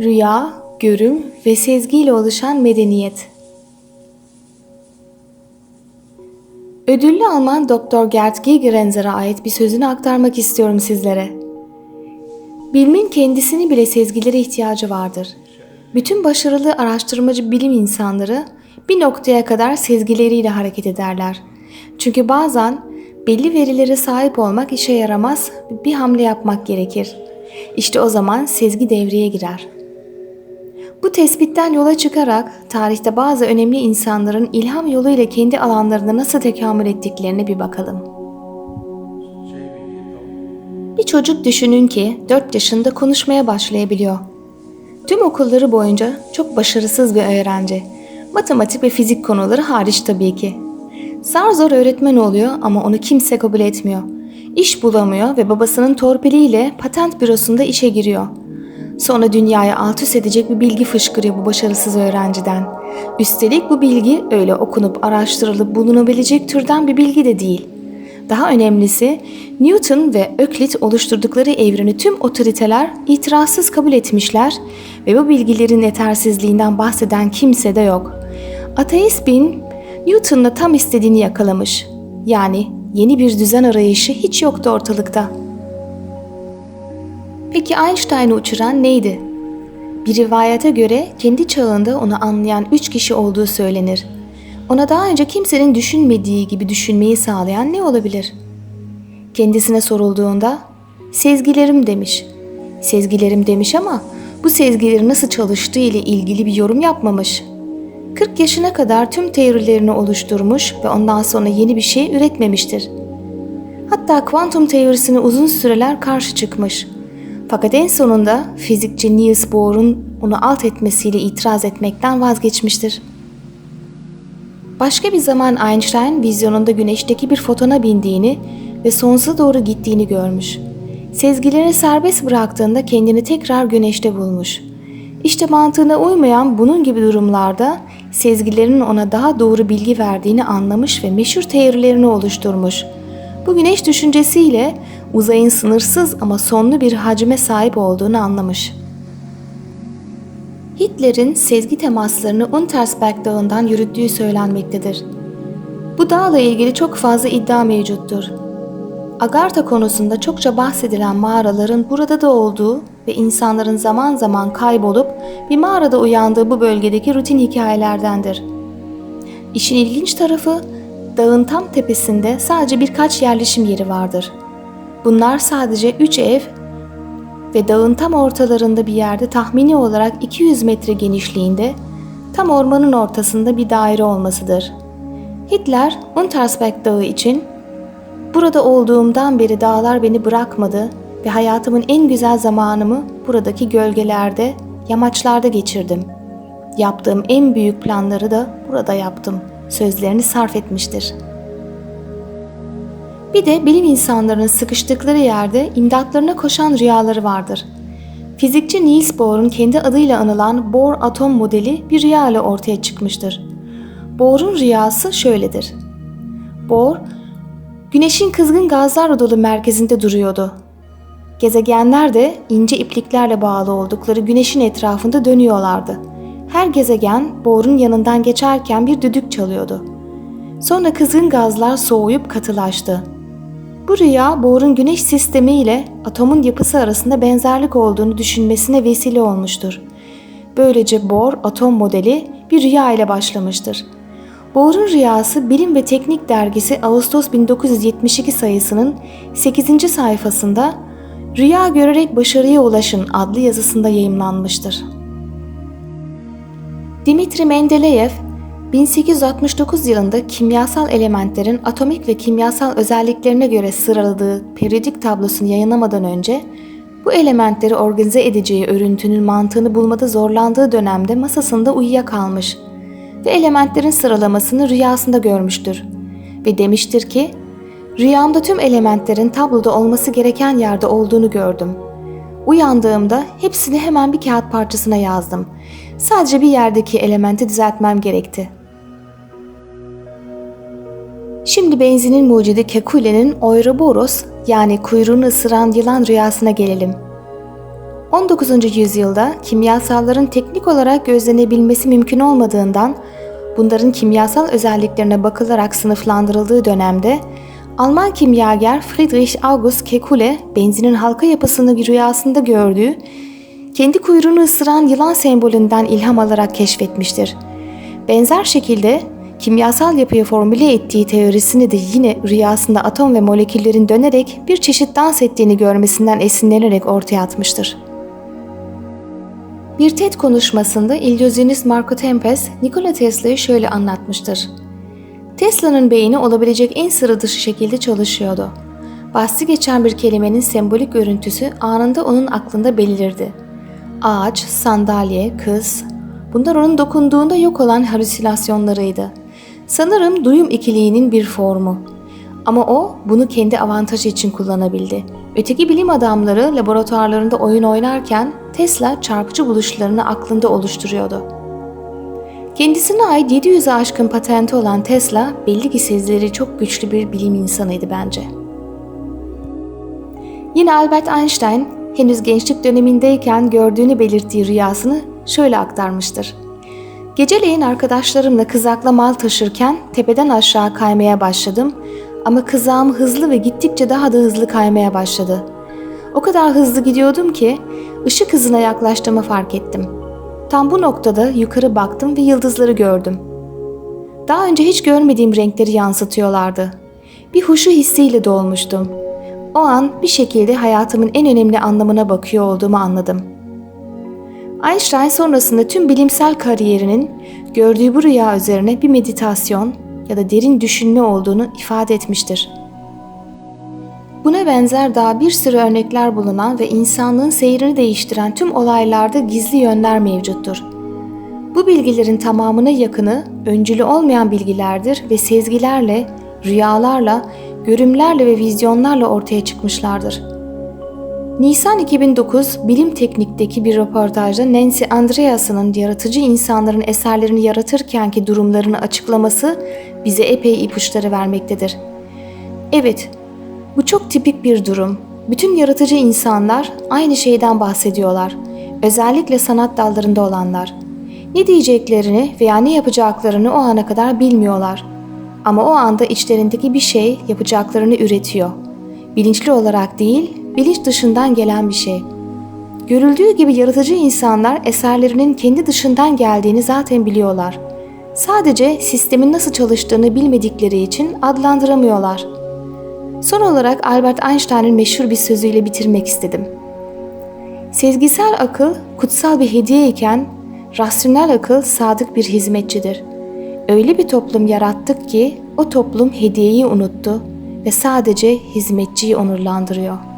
Rüya, görüm ve sezgiyle oluşan medeniyet. Ödüllü Alman Doktor Gerd Gigerenzer'e ait bir sözünü aktarmak istiyorum sizlere. Bilimin kendisini bile sezgilere ihtiyacı vardır. Bütün başarılı araştırmacı bilim insanları bir noktaya kadar sezgileriyle hareket ederler. Çünkü bazen belli verilere sahip olmak işe yaramaz, bir hamle yapmak gerekir. İşte o zaman sezgi devreye girer. Bu tespitten yola çıkarak tarihte bazı önemli insanların ilham yoluyla kendi alanlarında nasıl tekamül ettiklerine bir bakalım. Bir çocuk düşünün ki 4 yaşında konuşmaya başlayabiliyor. Tüm okulları boyunca çok başarısız bir öğrenci. Matematik ve fizik konuları hariç tabii ki. Zar zor öğretmen oluyor ama onu kimse kabul etmiyor. İş bulamıyor ve babasının torpiliyle patent bürosunda işe giriyor. Sonra dünyaya alt üst edecek bir bilgi fışkırıyor bu başarısız öğrenciden. Üstelik bu bilgi öyle okunup araştırılıp bulunabilecek türden bir bilgi de değil. Daha önemlisi Newton ve Öklit oluşturdukları evreni tüm otoriteler itirazsız kabul etmişler ve bu bilgilerin yetersizliğinden bahseden kimse de yok. Ateist bin Newton'la tam istediğini yakalamış. Yani yeni bir düzen arayışı hiç yoktu ortalıkta. Peki Einstein'ı uçuran neydi? Bir rivayete göre kendi çağında onu anlayan üç kişi olduğu söylenir. Ona daha önce kimsenin düşünmediği gibi düşünmeyi sağlayan ne olabilir? Kendisine sorulduğunda sezgilerim demiş. Sezgilerim demiş ama bu sezgilerin nasıl çalıştığı ile ilgili bir yorum yapmamış. 40 yaşına kadar tüm teorilerini oluşturmuş ve ondan sonra yeni bir şey üretmemiştir. Hatta kuantum teorisine uzun süreler karşı çıkmış. Fakat en sonunda fizikçi Niels Bohr'un onu alt etmesiyle itiraz etmekten vazgeçmiştir. Başka bir zaman Einstein vizyonunda güneşteki bir fotona bindiğini ve sonsuza doğru gittiğini görmüş. Sezgilerini serbest bıraktığında kendini tekrar güneşte bulmuş. İşte mantığına uymayan bunun gibi durumlarda sezgilerinin ona daha doğru bilgi verdiğini anlamış ve meşhur teorilerini oluşturmuş. Bu güneş düşüncesiyle uzayın sınırsız ama sonlu bir hacme sahip olduğunu anlamış. Hitler'in sezgi temaslarını Untersberg Dağı'ndan yürüttüğü söylenmektedir. Bu dağla ilgili çok fazla iddia mevcuttur. Agartha konusunda çokça bahsedilen mağaraların burada da olduğu ve insanların zaman zaman kaybolup bir mağarada uyandığı bu bölgedeki rutin hikayelerdendir. İşin ilginç tarafı dağın tam tepesinde sadece birkaç yerleşim yeri vardır. Bunlar sadece 3 ev ve dağın tam ortalarında bir yerde tahmini olarak 200 metre genişliğinde tam ormanın ortasında bir daire olmasıdır. Hitler Untersberg Dağı için burada olduğumdan beri dağlar beni bırakmadı ve hayatımın en güzel zamanımı buradaki gölgelerde, yamaçlarda geçirdim. Yaptığım en büyük planları da burada yaptım. Sözlerini sarf etmiştir. Bir de bilim insanlarının sıkıştıkları yerde imdatlarına koşan rüyaları vardır. Fizikçi Niels Bohr'un kendi adıyla anılan Bohr atom modeli bir rüya ile ortaya çıkmıştır. Bohr'un rüyası şöyledir. Bohr, güneşin kızgın gazlarla dolu merkezinde duruyordu Gezegenler de ince ipliklerle bağlı oldukları güneşin etrafında dönüyorlardı. Her gezegen borun yanından geçerken bir düdük çalıyordu. Sonra kızgın gazlar soğuyup katılaştı. Bu rüya borun güneş sistemi ile atomun yapısı arasında benzerlik olduğunu düşünmesine vesile olmuştur. Böylece Bohr atom modeli bir rüya ile başlamıştır. Bohr'un rüyası Bilim ve Teknik dergisi Ağustos 1972 sayısının 8. sayfasında Rüya görerek başarıya ulaşın adlı yazısında yayımlanmıştır. Dimitri Mendeleev 1869 yılında kimyasal elementlerin atomik ve kimyasal özelliklerine göre sıraladığı periyodik tablosunu yayınlamadan önce bu elementleri organize edeceği örüntünün mantığını bulmada zorlandığı dönemde masasında uyuyakalmış ve elementlerin sıralamasını rüyasında görmüştür ve demiştir ki Rüyamda tüm elementlerin tabloda olması gereken yerde olduğunu gördüm. Uyandığımda hepsini hemen bir kağıt parçasına yazdım. Sadece bir yerdeki elementi düzeltmem gerekti. Şimdi benzinin mucidi Kekule'nin Ouroboros yani kuyruğunu ısıran yılan rüyasına gelelim. 19. yüzyılda kimyasalların teknik olarak gözlenebilmesi mümkün olmadığından bunların kimyasal özelliklerine bakılarak sınıflandırıldığı dönemde Alman kimyager Friedrich August Kekulé benzinin halka yapısını bir rüyasında gördüğü, kendi kuyruğunu ısıran yılan sembolünden ilham alarak keşfetmiştir. Benzer şekilde kimyasal yapıyı formüle ettiği teorisini de yine rüyasında atom ve moleküllerin dönerek bir çeşit dans ettiğini görmesinden esinlenerek ortaya atmıştır. Bir TED konuşmasında illüzyonist Marco Tempest, Nikola Tesla'yı şöyle anlatmıştır. Tesla'nın beyni olabilecek en sıra dışı şekilde çalışıyordu. Bahsi geçen bir kelimenin sembolik görüntüsü anında onun aklında belirdi. Ağaç, sandalye, kız, bunlar onun dokunduğunda yok olan halüsinasyonlarıydı. Sanırım duyum ikiliğinin bir formu. Ama o bunu kendi avantajı için kullanabildi. Öteki bilim adamları laboratuvarlarında oyun oynarken Tesla çarpıcı buluşlarını aklında oluşturuyordu. Kendisine ait 700'e aşkın patenti olan Tesla belli ki sezgileri çok güçlü bir bilim insanıydı bence. Yine Albert Einstein henüz gençlik dönemindeyken gördüğünü belirttiği rüyasını şöyle aktarmıştır. Geceleyin arkadaşlarımla kızakla mal taşırken tepeden aşağı kaymaya başladım ama kızağım hızlı ve gittikçe daha da hızlı kaymaya başladı. O kadar hızlı gidiyordum ki ışık hızına yaklaştığımı fark ettim. Tam bu noktada yukarı baktım ve yıldızları gördüm. Daha önce hiç görmediğim renkleri yansıtıyorlardı. Bir huşu hissiyle dolmuştum. O an bir şekilde hayatımın en önemli anlamına bakıyor olduğumu anladım. Einstein sonrasında tüm bilimsel kariyerinin gördüğü bu rüya üzerine bir meditasyon ya da derin düşünme olduğunu ifade etmiştir. Buna benzer daha bir sürü örnekler bulunan ve insanlığın seyrini değiştiren tüm olaylarda gizli yönler mevcuttur. Bu bilgilerin tamamına yakını öncülü olmayan bilgilerdir ve sezgilerle, rüyalarla, görümlerle ve vizyonlarla ortaya çıkmışlardır. Nisan 2009 Bilim Teknik'teki bir röportajda Nancy Andreas'ın yaratıcı insanların eserlerini yaratırkenki durumlarını açıklaması bize epey ipuçları vermektedir. Evet, bu çok tipik bir durum. Bütün yaratıcı insanlar aynı şeyden bahsediyorlar. Özellikle sanat dallarında olanlar. Ne diyeceklerini veya ne yapacaklarını o ana kadar bilmiyorlar. Ama o anda içlerindeki bir şey yapacaklarını üretiyor. Bilinçli olarak değil, bilinç dışından gelen bir şey. Görüldüğü gibi yaratıcı insanlar eserlerinin kendi dışından geldiğini zaten biliyorlar. Sadece sistemin nasıl çalıştığını bilmedikleri için adlandıramıyorlar. Son olarak Albert Einstein'ın meşhur bir sözüyle bitirmek istedim. Sezgisel akıl kutsal bir hediye iken rasyonel akıl sadık bir hizmetçidir. Öyle bir toplum yarattık ki o toplum hediyeyi unuttu ve sadece hizmetçiyi onurlandırıyor.''